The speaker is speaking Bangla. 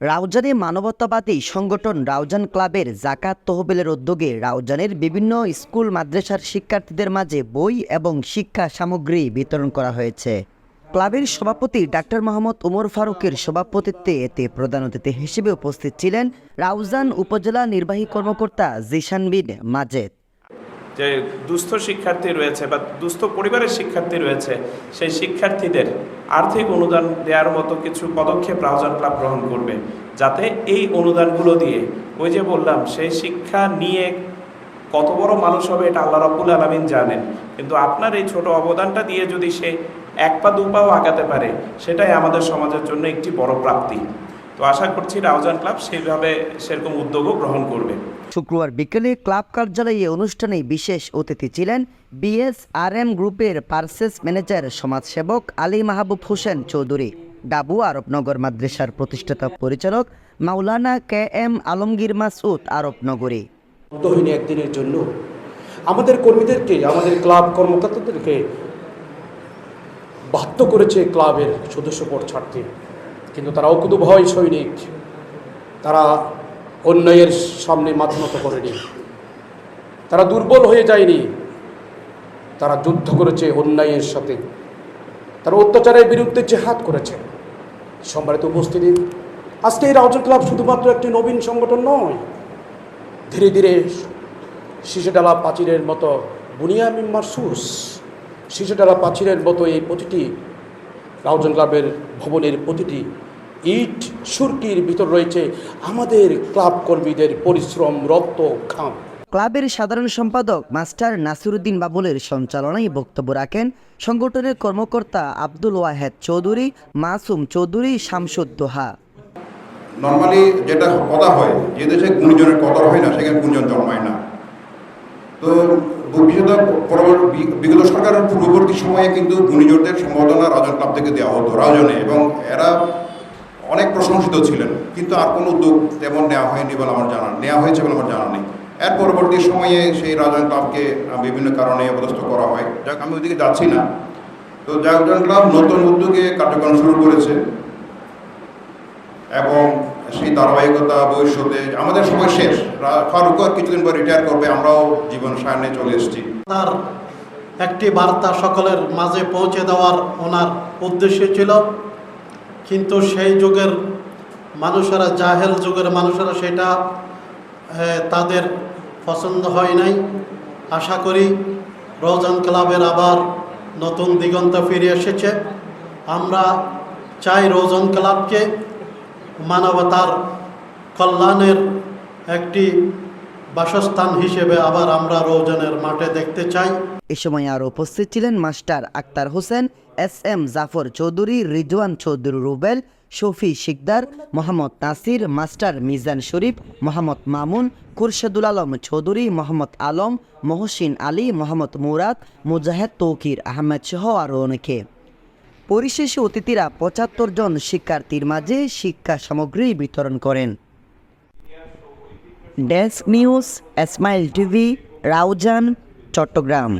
রাউজানে মানবতাবাদী সংগঠন রাউজান ক্লাবের জাকাত তহবিলের উদ্যোগে রাউজানের বিভিন্ন স্কুল, মাদ্রাসার শিক্ষার্থীদের মাঝে বই এবং শিক্ষা সামগ্রী বিতরণ করা হয়েছে। ক্লাবের সভাপতি ডাক্তার মোহাম্মদ ওমর ফারুকের সভাপতিত্বে এতে প্রধান অতিথি হিসেবে উপস্থিত ছিলেন রাউজান উপজেলা নির্বাহী কর্মকর্তা জিশান বিন মাজেদ। যে দুস্থ শিক্ষার্থী রয়েছে বা দুস্থ পরিবারের শিক্ষার্থী রয়েছে, সেই শিক্ষার্থীদের আর্থিক অনুদান দেওয়ার মতো কিছু পদক্ষেপ রাউজান ক্লাব গ্রহণ করবে। যাতে এই অনুদানগুলো দিয়ে ওই যে বললাম, সেই শিক্ষা নিয়ে কত বড় মানুষ হবে এটা আল্লাহ রাব্বুল আলমিন জানেন। কিন্তু আপনার এই ছোট অবদানটা দিয়ে যদি সে এক পা, দু পাও আগাতে পারে, সেটাই আমাদের সমাজের জন্য একটি বড় প্রাপ্তি। তো আশা করছি রাউজান ক্লাব সেইভাবে সেরকম উদ্যোগও গ্রহণ করবে। শুক্রবার বিকেলে ক্লাব কার্যালয়ে অনুষ্ঠানে বিশেষ অতিথি ছিলেন বিএসআরএম গ্রুপের পার্সেস ম্যানেজার সমাজসেবক আলী মাহবুব হোসেন চৌধুরী ডাবু আরবনগর মাদ্রাসার প্রতিষ্ঠাতা পরিচালক মাওলানা কে এম আলমগীর মাসউদ আরবনগরী। অন্তহীন একদিনের জন্য আমাদের কর্মীদেরকে আমাদের ক্লাব কর্মকর্তাদেরকে বাধ্য করেছে ক্লাবের সদস্যপদ ছাড়তে। কিন্তু তারা অকুত ভয় সৈনিক। তারা অন্যায়ের সামনে মাথা নত করেনি। তারা দুর্বল হয়ে যায়নি। তারা যুদ্ধ করেছে অন্যায়ের সাথে। তারা অত্যাচারের বিরুদ্ধে জেহাদ করেছে। সম্মানিত উপস্থিতি, আজকে এই রাউজান ক্লাব শুধুমাত্র একটি নবীন সংগঠন নয়। ধীরে ধীরে শিশুডালা প্রাচীরের মতো বুনিয়ামিন মারসুস শিশুডালা প্রাচীরের মতো এই প্রতিটি রাউজান ক্লাবের ভবনের প্রতিটি ইট সুরকির ভিতর রয়েছে আমাদের ক্লাব কর্মীদের পরিশ্রম রক্ত ঘাম। ক্লাবের সাধারণ সম্পাদক মাস্টার নাসিরুদ্দিন বাবুলের সঞ্চালনায় বক্তব্য রাখেন সংগঠনের কর্মকর্তা আব্দুল ওয়াহেদ চৌধুরী মাসুম চৌধুরী শামসুদ্দোহা নর্মালি যেটা কথা হয় যে দেশে গুণীজনের কদর হয় না সেখানে গুণজন জন্মায় না। তো বিশেষত পরবর্তী বিগত সরকারের পূর্ববর্তী সময়ে কিন্তু গুণীজনদের সম্বোধনা রাজন ক্লাব থেকে দেওয়া হতো রাজনে। এবং এরা অনেক প্রশংসিত ছিলেন, কিন্তু আর কোনো উদ্যোগ তেমন নেওয়া হয়নি বলে আমার জানা, নেওয়া হয়েছে বলে আমার জানা নেই। এর পরবর্তী সময়ে সেই রাজন ক্লাবকে বিভিন্ন কারণে অপদস্থ করা হয়। যাক, আমি ওইদিকে যাচ্ছি না। তো জাগরণ ক্লাব নতুন উদ্যোগে কার্যক্রম শুরু করেছে। এবং সেই ধারাবাহিকতা, ভবিষ্যতে আমাদের সময় শেষ। আর কিছুদিন পর রিটায়ার করবে, আমরাও জীবন সায়নে চলে এসেছি। তার একটি বার্তা সকলের মাঝে পৌঁছে দেওয়ার ওনার উদ্দেশ্য ছিল কিন্তু সেই যুগের মানুষেরা, জাহেল যুগের মানুষেরা সেটা তাদের পছন্দ হয় নাই। আশা করি রোজান ক্লাবের আবার নতুন দিগন্ত ফিরে এসেছে। আমরা চাই রোজন ক্লাবকে মানবতার কল্যাণের একটি বাসস্থান হিসেবে আবার আমরা রৌজনের মাঠে দেখতে চাই। এ সময় আরও উপস্থিত ছিলেন master Aktar Hossain, S M Jafar Chowdhury, Rizwan Chowdhury Rubel, Shafi Sikdar, Mohammad Nasir, master Mizan Sharif, Mohammad Mamun, Khurshedul Alam Chowdhury, Mohammad Alam, Mohsin Ali, Mohammad Murad, Mujahed Toukir Ahmed সহ আরও অনেকে। পরিশেষে অতিথিরা পঁচাত্তর জন শিক্ষার্থীর মাঝে শিক্ষা সামগ্রী বিতরণ করেন। Desk news, Esmail TV, Raozan, Chattogram.